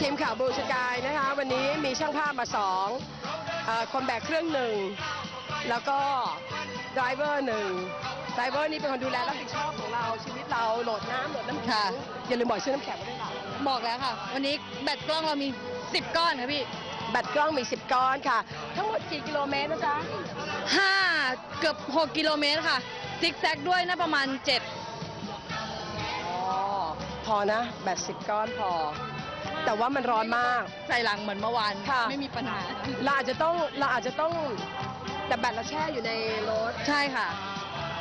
ทีมข่าวบูสกายนะคะ วันนี้มีช่างภาพมาสองเออคนแบกเครื่องหนึ่ง แล้วก็ไดรเวอร์หนึ่งไดรเวอร์นี่เป็นคนดูแลรับผิดชอบของเราชีวิตเราโหลดน้ำโหลดน้ำแข็ค่ะงอย่าลืมบอกชื่อน้ำแข็งมาด้วยค่ะบอกแล้วค่ะ วันนี้แบตกล้องเรามี 10 ก้อนค่ะพี่แบตกล้องมี 10 ก้อนค่ะ ทั้งหมดกี่กิโลเมตรนะจ๊ะ5เกือบ 6 กิโลเมตรค่ะ ซิกแซกด้วยน่าประมาณ7อ๋อพอนะแบต10 ก้อนพอ แต่ว่ามันร้อนมาก ใส่หลังเหมือนเมื่อวาน ค่ะ ไม่มีปัญหา เราอาจจะต้องเราอาจจะต้องแต่แบตเราแช่อยู่ในรถ ใช่ค่ะ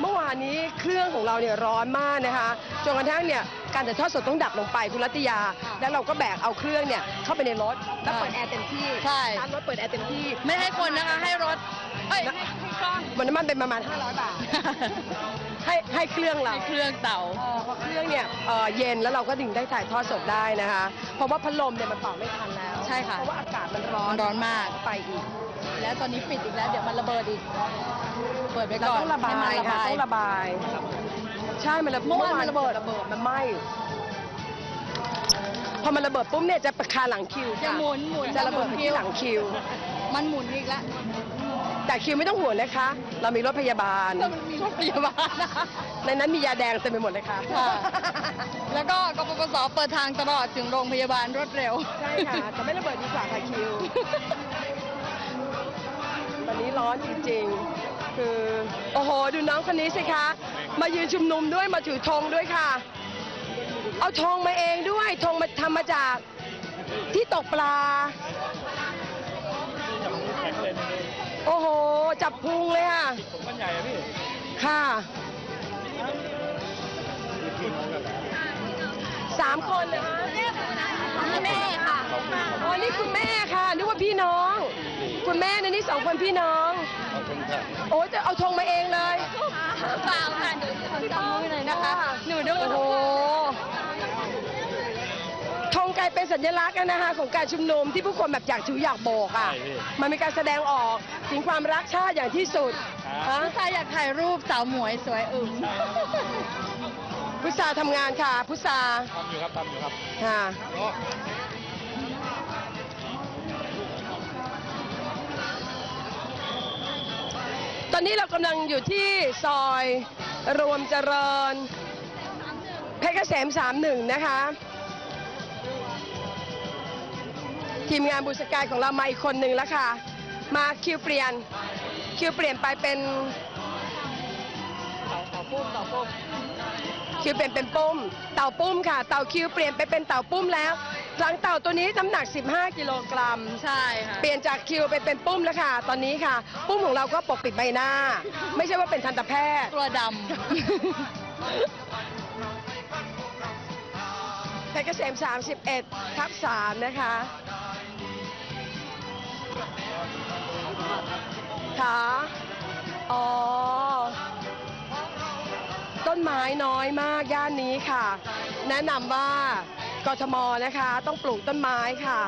เมื่อวานนี้เครื่องของเราเนี่ยร้อนมากนะคะจนกระทั่งเนี่ยการถ่ายทอดสดต้องดับลงไปคุณรัตยา แล้วเราก็แบกเอาเครื่องเนี่ยเข้าไปในรถแล้วเปิดแอร์เต็มที่ใช่ ร้านรถเปิดแอร์เต็มที่ ไม่ให้คนนะคะ ให้รถ เอ้ยให้ให้กล้อง มันน้ำมันเป็นประมาณ 500 บาท ให้ให้เครื่องเราให้เครื่องเต่าเอ่อพอเครื่องเนี่ยเอ่อเย็นแล้วเราก็ถึงได้ถ่ายทอดสดได้นะคะ เพราะว่าพัดลมเนี่ยมันเป่าไม่ทันแล้วใช่ค่ะ เพราะว่าอากาศมันร้อนมันร้อนมาก ไปอีก แล้วตอนนี้ปิดอีกแล้ว เดี๋ยวมันระเบิดอีก เปิดไปเราก่อนต้องระบาให้ยมันระค่ะบาย ต้องระบาย ใช่มันระเมื่อวานมันระเบิด ระเบิดมันไหม้พอมันระเบิดปุ๊บเนี่ยจะประคาหลังคิวจะค่ะหมุนหมุนจะระเบิดไปที่หลังคิว มันหมุนอีกแล้วแต่คิวไม่ต้องห่วงนะคะ เรามีรถพยาบาลแล้วมันมีรถพยาบาลนะคะในนั้นมียาแดงเต็มไปหมดเลยค่ะ ค่ะ แล้วก็กปปสเปิดทางตลอดถึงโรงพยาบาลรวดเร็ว ใช่ค่ะแต่ไม่ระเบิดดีกว่าค่ะคิว ตอนนี้ร้อนจริงๆ คือ โอ้โห ดูน้องคนนี้สิคะ มายืนชุมนุมด้วย มาถือธงด้วยค่ะ เอาธงมาเองด้วย ธงมาทำมาจากที่ตกปลา โอ้โห จับพุงเลยค่ะผมกันใหญ่อะพี่ ค่ะสามคนนะคะแม่ค่ะอ๋อนี่คุณแม่ค่ะนึกว่าพี่น้อง คุณแม่นะนี่สองคนพี่น้อง ขอบคุณครับโอ้จะเอาธงมาเองเลยเปล่าค่ะหนูจำมือหน่อยนะคะ หนูดูโอ้โห ธงกลายเป็นสัญลักษณ์อะนะคะของการชุมนุมที่ผู้คนแบบอยากถืออยากโบกอะ ใช่พี่ มันเป็นการแสดงออกถึงความรักชาติอย่างที่สุดครับฮะผู้ชายอยากถ่ายรูปสาวหมวยสวยอึมพุทราทำงานค่ะ พุทราทำอยู่ครับทำอยู่ครับค่ะโอ้ตอนนี้เรากำลังอยู่ที่ซอยรวมเจริญเพชรเกษม31 นะคะ ทีมงานบุษกายของเรามาอีกคนหนึ่งแล้วค่ะ มาคิวเปลี่ยน คิวเปลี่ยนไปเป็นคิวเปลี่ยนเป็นปุ้ม เต่าปุ้มค่ะ เต่าคิวเปลี่ยนไปเป็นเต่าปุ้มแล้ว หลังเต่าตัวนี้น้ำหนัก 15 กิโลกรัม ใช่ค่ะ เปลี่ยนจากคิวไปเป็นปุ้มแล้วค่ะ ตอนนี้ค่ะ ปุ้มของเราก็ปกปิดใบหน้า ไม่ใช่ว่าเป็นทันตแพทย์ ตัวดเพชรเกษม31 ทับ3นะคะ ค่ะอ๋อ ต้นไม้น้อยมากย่านนี้ค่ะ แนะนำว่ากทมนะคะ ต้องปลูกต้นไม้ค่ะ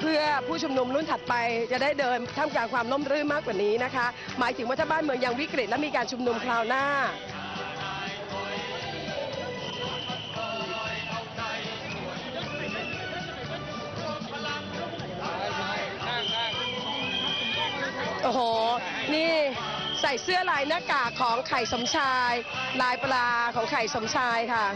เพื่อผู้ชุมนุมรุ่นถัดไปจะได้เดินท่ามกลางความร่มรื่นมากกว่านี้นะคะ หมายถึงว่าถ้าบ้านเมืองยังวิกฤตและมีการชุมนุมคราวหน้า ใส่เสื้อลายหน้ากากของไข่สมชาย ลายปลาของไข่สมชายค่ะ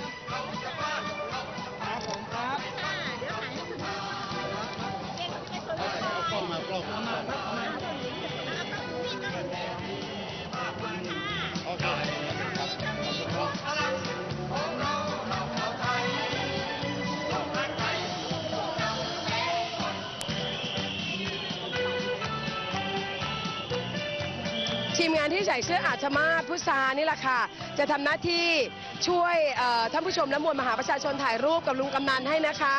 ทีมงานที่ใส่เสื้ออาชมาศพุซานี่แหละค่ะ จะทำหน้าที่ช่วยท่านผู้ชมและมวลมหาประชาชนถ่ายรูปกับลุงกำนันให้นะคะ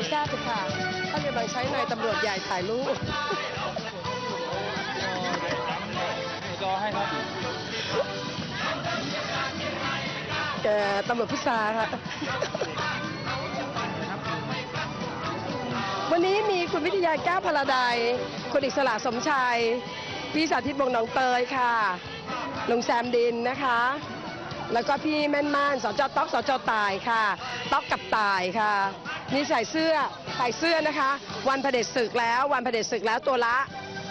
ใช้นายตำรวจใหญ่ถ่ายรูปจอให้ครับแกตำรวจพุทธาค่ะ วันนี้มีคุณวิทยาแก้วพลาไดยคุณอิสระสมชัยพี่สาธิตวงศ์หนองเตยค่ะลุงแซมดินนะคะ แล้วก็พี่แม่นม่านสจต๊อกสจตายค่ะ ต๊อกกับตายค่ะ นี่ใส่เสื้อใส่เสื้อนะคะ วันเผด็จศึกแล้ว วันเผด็จศึกแล้วตัวละ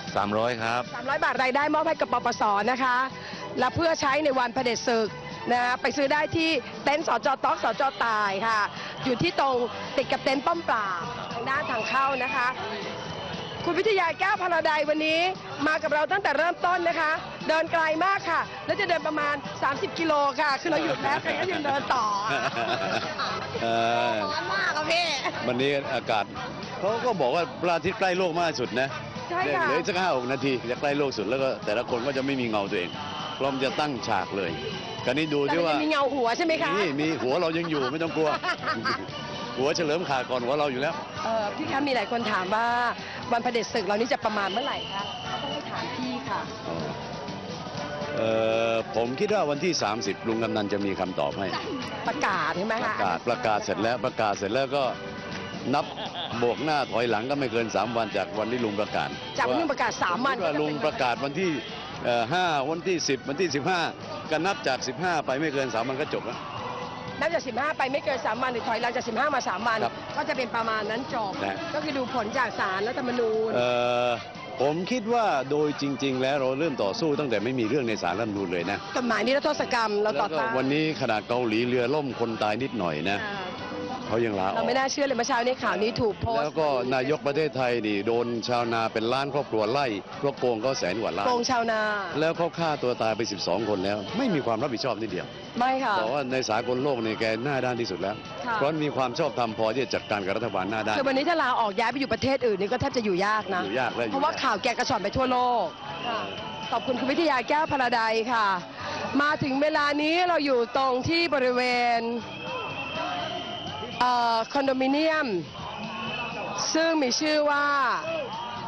300 ครับ 300 บาทรายได้มอบให้กับปปสนะคะ และเพื่อใช้ในวันเผด็จศึกนะไปซื้อได้ที่เต็นท์สจต๊อกสจตายค่ะ อยู่ที่ตรงติดกับเต็นท์ป้อมปราบทางด้านทางเข้านะคะ คุณวิทยาแก้วพลาไดยวันนี้มากับเราตั้งแต่เริ่มต้นนะคะ เดินไกลมากค่ะ แล้วจะเดินประมาณ 30 กิโลค่ะ คือเราหยุดแล้วแต่ก็ยังเดินต่อเออร้อนมากอะพี่วันนี้อากาศเขาก็บอกว่าพระอาทิตย์ใกล้โลกมากที่สุดนะใช่ค่ะเหลืออีกสักห้าหกนาทีจะใกล้โลกสุดแล้วก็แต่ละคนก็จะไม่มีเงาตัวเองพร้อมจะตั้งฉากเลยคราวนี้ดูแต่ที่มันว่ายังมีเงาหัวใช่ไหมคะนี่มีหัวเรายังอยู่ไม่ต้องกลัว หัวเฉลิมขาดก่อนหัวเราอยู่แล้วเออพี่คะมีหลายคนถามว่า วันเผด็จศึกเรานี่จะประมาณเมื่อไหร่คะต้องไปถามพี่ค่ะเอ่อผมคิดว่าวันที่ 30 ลุงกำนันจะมีคำตอบให้ ประกาศใช่ไหมประคะกาศประกาศเสร็จแล้วประกาศเสร็จแล้วก็นับบวกหน้าถอยหลังก็ไม่เกิน 3 วันจากวันที่ลุงประกาศจากวันที่ประกาศสามวันสติว่าลุงประกาศวันที่เอ่อ5วันที่ 10 วันที่ 15ก็นับจาก 15 ไปไม่เกิน 3 วันก็จบแล้ว นับจาก 15 ไปไม่เกิน 3 วันหรือถอยหลังจาก 15 มา 3 วัน ครับก็จะเป็นประมาณนั้นจบ นะ ก็คือดูผลจากศาลรัฐธรรมนูญ เอ่อผมคิดว่าโดยจริง ๆ แล้วเราเริ่มต่อสู้ตั้งแต่ไม่มีเรื่องในศาลรัฐธรรมนูญเลยนะกฎหมายนิรโทษกรรมเราแล้วต่อก็ต้านวันนี้ขนาดเกาหลีเรือล่มคนตายนิดหน่อยนะ อ่า เขายังลาอเราอกไม่น่าเชื่อเลยเมื่อเช้านี้ข่าวนี้ถูกโพสแล้วต์ก็นายกประเทศไทยนี่โดนชาวนาเป็นล้านครอบครัวไล่เพราะโกงเขาแสนกว่าล้าน โกงชาวนา แล้วเขาฆ่าตัวตายไป 12 คนแล้ว ไม่มีความรับผิดชอบนิดเดียวไม่ค่ะ บอกว่าในสากลโลกนี่แกหน้าด้านที่สุดแล้ว ค่ะ เพราะมีความชอบธรรมพอที่จะจัดการกับรัฐบาลหน้าด้าน คือวันนี้ถ้าลาออกย้ายไปอยู่ประเทศอื่นนี่ก็แทบจะอยู่ยากนะ อยู่ยากและอยู่เพราะว่าข่าวแกกระชอนไปทั่วโลก ขอบคุณคุณวิทยาแก้วพลาไดยค่ะ มาถึงเวลานี้เราอยู่ตรงที่บริเวณเอ่อ คอนโดมิเนียม ซึ่งมีชื่อว่า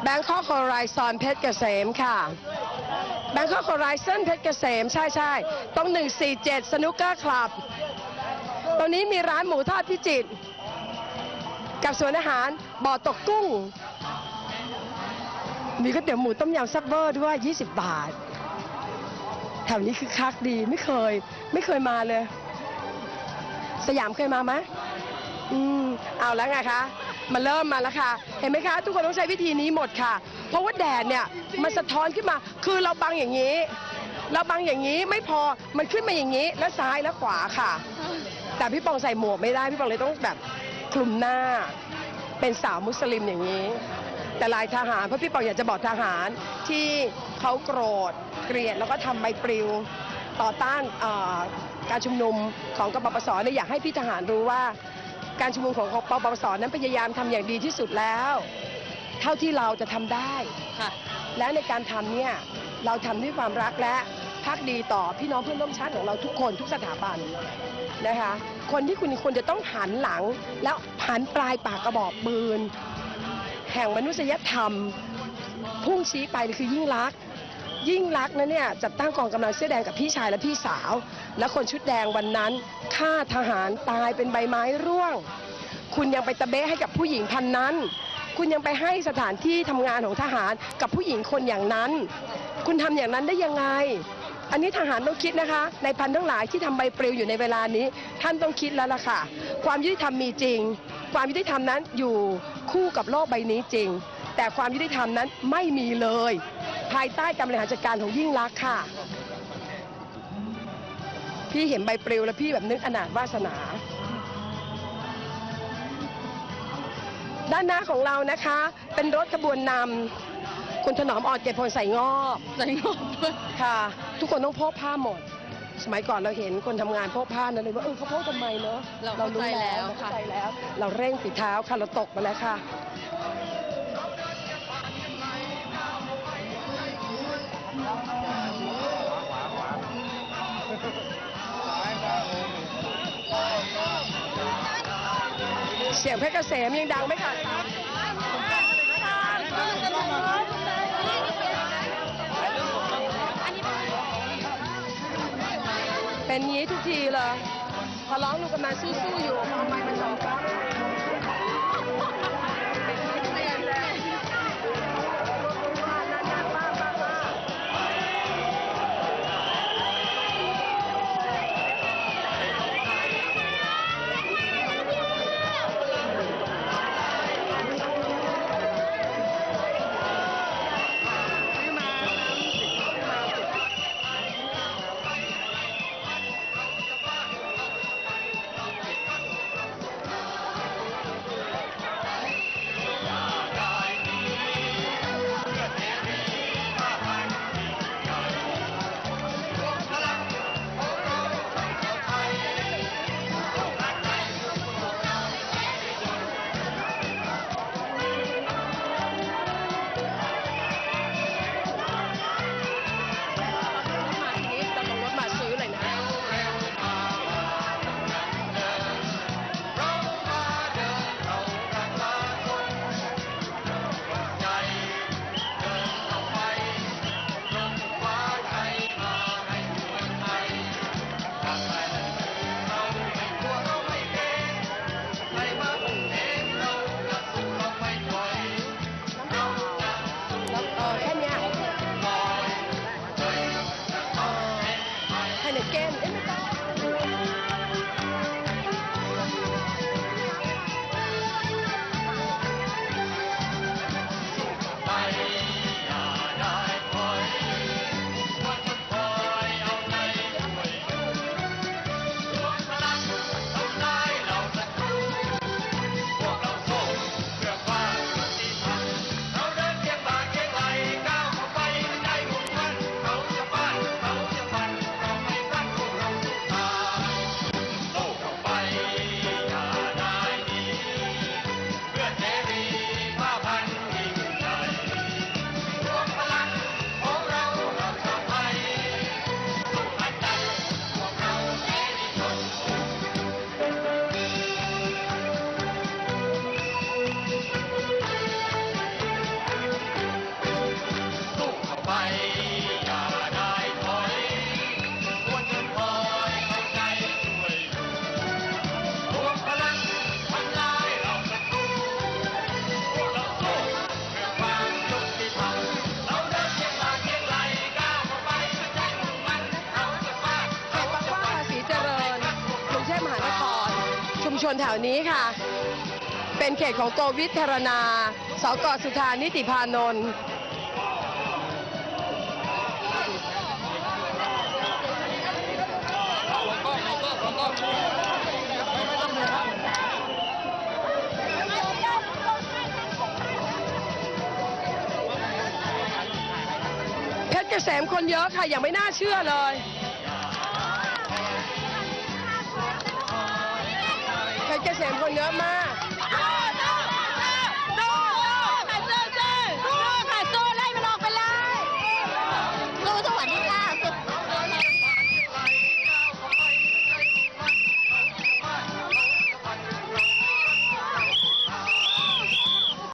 Bangkok Horizon เพชรเกษมค่ะ Bangkok Horizon เพชรเกษม ใช่ใช่ตรง 147 สนุกเกอร์คลับ ตรงนี้มีร้านหมูทอดพิจิตรกับสวนอาหารบ่อตกกุ้ง มีก๋วยเตี๋ยวหมูต้มยำซับเบอร์ด้วย 20 บาท แถวนี้คือคักดีไม่เคย ไม่เคยมาเลย สยามเคยมาไหม อืมเอาแล้วไงคะ มันเริ่มมาแล้วค่ะ เห็นไหมคะ ทุกคนต้องใช้วิธีนี้หมดค่ะ เพราะว่าแดดเนี่ยมันสะท้อนขึ้นมา คือเราบังอย่างนี้ เราบังอย่างนี้ไม่พอ มันขึ้นมาอย่างนี้ แล้วซ้ายแล้วขวาค่ะ แต่พี่ปองใส่หมวกไม่ได้ พี่ปองเลยต้องแบบคลุมหน้า เป็นสาวมุสลิมอย่างนี้ แต่ลายทหาร เพราะพี่ปองอยากจะบอกทหารที่เขาโกรธเกลียดแล้วก็ทำใบปลิวต่อต้านเอ่อการชุมนุมของกปปสเนี่ยอยากให้พี่ทหารรู้ว่า การชุมนุมของกปปสนั้นพยายามทำอย่างดีที่สุดแล้ว เท่าที่เราจะทำได้ค่ะและในการทำเนี่ยเราทำด้วยความรักและพักดีต่อพี่น้องเพื่อนร่วมชาติของเราทุกคนทุกสถาบันนะคะ คนที่คุณควรจะต้องหันหลัง แล้วหันปลายปากกระบอกปืนแห่งมนุษยธรรม พุ่งชี้ไปคือยิ่งรักษณ์ยิ่งรักษณ์นั้นเนี่ยจัดตั้งกองกำลังเสื้อแดงกับพี่ชายและพี่สาว และคนชุดแดงวันนั้น ฆ่าทหารตายเป็นใบไม้ร่วง คุณยังไปตะเบะให้กับผู้หญิงพันนั้น คุณยังไปให้สถานที่ทำงานของทหารกับผู้หญิงคนอย่างนั้น คุณทำอย่างนั้นได้ยังไง อันนี้ทหารต้องคิดนะคะ ในพันทั้งหลายที่ทำใบปลิวอยู่ในเวลานี้ ท่านต้องคิดแล้วล่ะค่ะ ความยุติธรรมมีจริง ความยุติธรรมนั้นอยู่คู่กับโลกใบนี้จริง แต่ความยุติธรรมนั้นไม่มีเลย ภายใต้การบริหารจัดการของยิ่งรักษณ์ค่ะ พี่เห็นใบปลิวแล้วพี่แบบนึกอนาถวาสนา ด้านหน้าของเรานะคะ เป็นรถขบวนนำคุณถนอมออดเกตพลใส่งอบใส่งบด้วยค่ะ ทุกคนต้องพกผ้าหมด สมัยก่อนเราเห็นคนทำงานพกผ้านั่นเลยว่าเออเขาพกทำไมเนอะเราเข้าใจแล้วเราเข้าค่ะ ใจแล้ว เราเร่งฝีเท้าค่ะเราตกมาแล้วค่ะ เสียงเพชรเกษมยังดังไม่ขาดสายเป็นงี้ทุกทีเลยพอร้องลูกกันมาสู้ๆอยู่พอไมค์มันออกปั๊บเชนแถวนี้ค่ะ เป็นเขตของโกวิทธารณาสกสุธานิติพานนท์เพชรเกษมคนเยอะค่ะอย่างไม่น่าเชื่อเลย เพชรเกษมคนเยอะมาก